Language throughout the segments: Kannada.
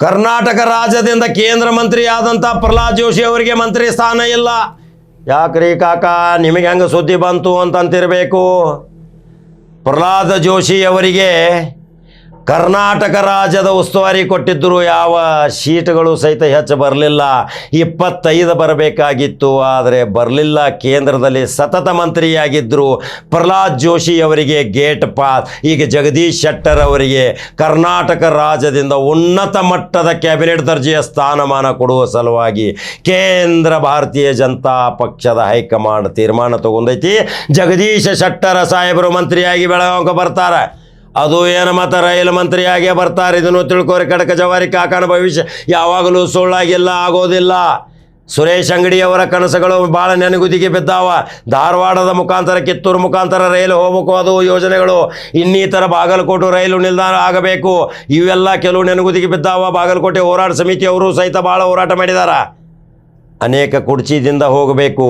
ಕರ್ನಾಟಕ ರಾಜ್ಯದಿಂದ ಕೇಂದ್ರ ಮಂತ್ರಿ ಆದಂಥ ಪ್ರಹ್ಲಾದ್ ಜೋಶಿ ಅವರಿಗೆ ಮಂತ್ರಿ ಸ್ಥಾನ ಇಲ್ಲ. ಯಾಕ್ರಿ ಕಾಕ? ನಿಮಗೆ ಹೆಂಗೆ ಸುದ್ದಿ ಬಂತು ಅಂತಂತಿರಬೇಕು. ಪ್ರಹ್ಲಾದ ಜೋಶಿ ಅವರಿಗೆ ಕರ್ನಾಟಕ ರಾಜ್ಯದ ಉಸ್ತುವಾರಿ ಕೊಟ್ಟಿದ್ದರೂ ಯಾವ ಶೀಟ್ಗಳು ಸಹಿತ ಹೆಚ್ಚು ಬರಲಿಲ್ಲ. ಇಪ್ಪತ್ತೈದು ಬರಬೇಕಾಗಿತ್ತು. ಆದರೆ ಬರಲಿಲ್ಲ. ಕೇಂದ್ರದಲ್ಲಿ ಸತತ ಮಂತ್ರಿಯಾಗಿದ್ದರು ಪ್ರಹ್ಲಾದ್ ಜೋಶಿ ಅವರಿಗೆ ಗೇಟ್ ಪಾಸ್. ಈಗ ಜಗದೀಶ್ ಶೆಟ್ಟರ್ ಅವರಿಗೆ ಕರ್ನಾಟಕ ರಾಜ್ಯದಿಂದ ಉನ್ನತ ಮಟ್ಟದ ಕ್ಯಾಬಿನೆಟ್ ದರ್ಜೆಯ ಸ್ಥಾನಮಾನ ಕೊಡುವ ಸಲುವಾಗಿ ಕೇಂದ್ರ ಭಾರತೀಯ ಜನತಾ ಪಕ್ಷದ ಹೈಕಮಾಂಡ್ ತೀರ್ಮಾನ ತಗೊಂಡೈತಿ. ಜಗದೀಶ ಶೆಟ್ಟರ ಸಾಹೇಬರು ಮಂತ್ರಿಯಾಗಿ ಬೆಳಗಾವಿಗೆ ಬರ್ತಾರೆ. ಅದು ಏನು ಮತ್ತು ರೈಲು ಮಂತ್ರಿಯಾಗೇ ಬರ್ತಾರೆ? ಇದನ್ನು ತಿಳ್ಕೋರಿ ಕಡಕ ಜವಾರಿ ಕಾಕನ ಭವಿಷ್ಯ. ಯಾವಾಗಲೂ ಸುಳ್ಳಾಗಿಲ್ಲ, ಆಗೋದಿಲ್ಲ. ಸುರೇಶ್ ಅಂಗಡಿಯವರ ಕನಸುಗಳು ಭಾಳ ನೆನಗುದಿಗೆ ಬಿದ್ದಾವ. ಧಾರವಾಡದ ಮುಖಾಂತರ, ಕಿತ್ತೂರು ಮುಖಾಂತರ ರೈಲು ಹೋಗಬೇಕು ಅದು ಯೋಜನೆಗಳು. ಇನ್ನಿತರ ಬಾಗಲಕೋಟೆ ರೈಲು ನಿಲ್ದಾಣ ಆಗಬೇಕು. ಇವೆಲ್ಲ ಕೆಲವು ನೆನಗುದಿಗೆ ಬಿದ್ದಾವ. ಬಾಗಲಕೋಟೆ ಹೋರಾಟ ಸಮಿತಿಯವರು ಸಹಿತ ಭಾಳ ಹೋರಾಟ ಮಾಡಿದಾರ. ಅನೇಕ ಕುರ್ಚಿದಿಂದ ಹೋಗಬೇಕು.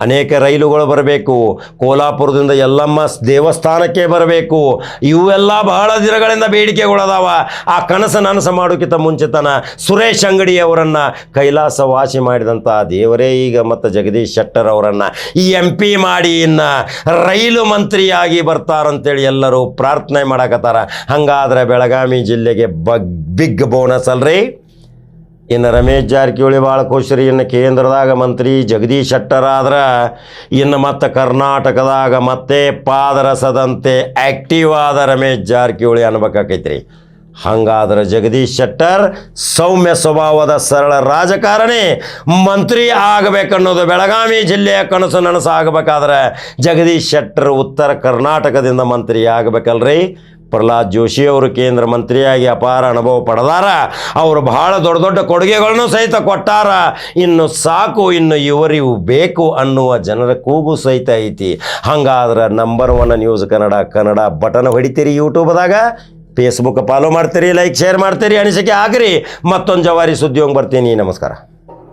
ಅನೇಕ ರೈಲುಗಳು ಬರಬೇಕು. ಕೋಲಾಪುರದಿಂದ ಎಲ್ಲಮ್ಮ ದೇವಸ್ಥಾನಕ್ಕೆ ಬರಬೇಕು. ಇವೆಲ್ಲ ಬಹಳ ದಿನಗಳಿಂದ ಬೇಡಿಕೆಗಳದಾವ. ಆ ಕನಸು ನನಸು ಮಾಡೋಕ್ಕಿಂತ ಮುಂಚೆತನ ಸುರೇಶ್ ಅಂಗಡಿಯವರನ್ನು ಕೈಲಾಸ ವಾಸಿ ಮಾಡಿದಂಥ ದೇವರೇ ಈಗ ಮತ್ತು ಜಗದೀಶ್ ಶೆಟ್ಟರ್ ಅವರನ್ನು ಈ ಎಂ ಪಿ ಮಾಡಿ ಇನ್ನು ರೈಲು ಮಂತ್ರಿಯಾಗಿ ಬರ್ತಾರಂತೇಳಿ ಎಲ್ಲರೂ ಪ್ರಾರ್ಥನೆ ಮಾಡಕತ್ತಾರ. ಹಂಗಾದ್ರೆ ಬೆಳಗಾವಿ ಜಿಲ್ಲೆಗೆ ಬಗ್, ಬಿಗ್ ಬೋನಸ್ ಅಲ್ರಿ? ಇನ್ನು ರಮೇಶ್ ಜಾರಕಿಹೊಳಿ ಭಾಳ ಖುಷಿ ಇನ್ನು ಕೇಂದ್ರದಾಗ ಮಂತ್ರಿ ಜಗದೀಶ್ ಶೆಟ್ಟರ್ ಆದ್ರೆ ಇನ್ನು ಮತ್ತೆ ಕರ್ನಾಟಕದಾಗ ಮತ್ತೆ ಪಾದರಸದಂತೆ ಆ್ಯಕ್ಟಿವ್ ಆದ ರಮೇಶ್ ಜಾರಕಿಹೊಳಿ ಅನ್ಬೇಕಾಕೈತ್ರಿ ಹಂಗಾದ್ರೆ ಜಗದೀಶ್ ಶೆಟ್ಟರ್ ಸೌಮ್ಯ ಸ್ವಭಾವದ ಸರಳ ರಾಜಕಾರಣಿ ಮಂತ್ರಿ ಆಗಬೇಕನ್ನೋದು ಬೆಳಗಾವಿ ಜಿಲ್ಲೆಯ ಕನಸು ನನಸು ಆಗಬೇಕಾದ್ರೆ ಜಗದೀಶ್ ಶೆಟ್ಟರ್ ಉತ್ತರ ಕರ್ನಾಟಕದಿಂದ ಮಂತ್ರಿ ಆಗಬೇಕಲ್ರಿ. ಪ್ರಹ್ಲಾದ್ ಜೋಶಿ ಅವರು ಕೇಂದ್ರ ಮಂತ್ರಿಯಾಗಿ ಅಪಾರ ಅನುಭವ ಪಡೆದಾರ. ಅವರು ಬಹಳ ದೊಡ್ಡ ದೊಡ್ಡ ಕೊಡುಗೆಗಳನ್ನು ಸಹಿತ ಕೊಟ್ಟಾರ. ಇನ್ನು ಸಾಕು, ಇನ್ನು ಇವರಿವು ಬೇಕು ಅನ್ನುವ ಜನರ ಕೂಗು ಸಹಿತ ಐತಿ. ಹಂಗಾದ್ರೆ number one news Kannada Kannada button ಹೊಡಿತೀರಿ ಯೂಟ್ಯೂಬ್ದಾಗ. ಫೇಸ್ಬುಕ್ ಫಾಲೋ ಮಾಡ್ತೀರಿ ಲೈಕ್ ಶೇರ್ ಮಾಡ್ತೀರಿ, ಅನಿಸಿಕೆ ಆಗ್ರಿ. ಮತ್ತೊಂದು ಜವಾರಿ ಸುದ್ದಿ ಹೋಗಿ ಬರ್ತೀನಿ. ನಮಸ್ಕಾರ.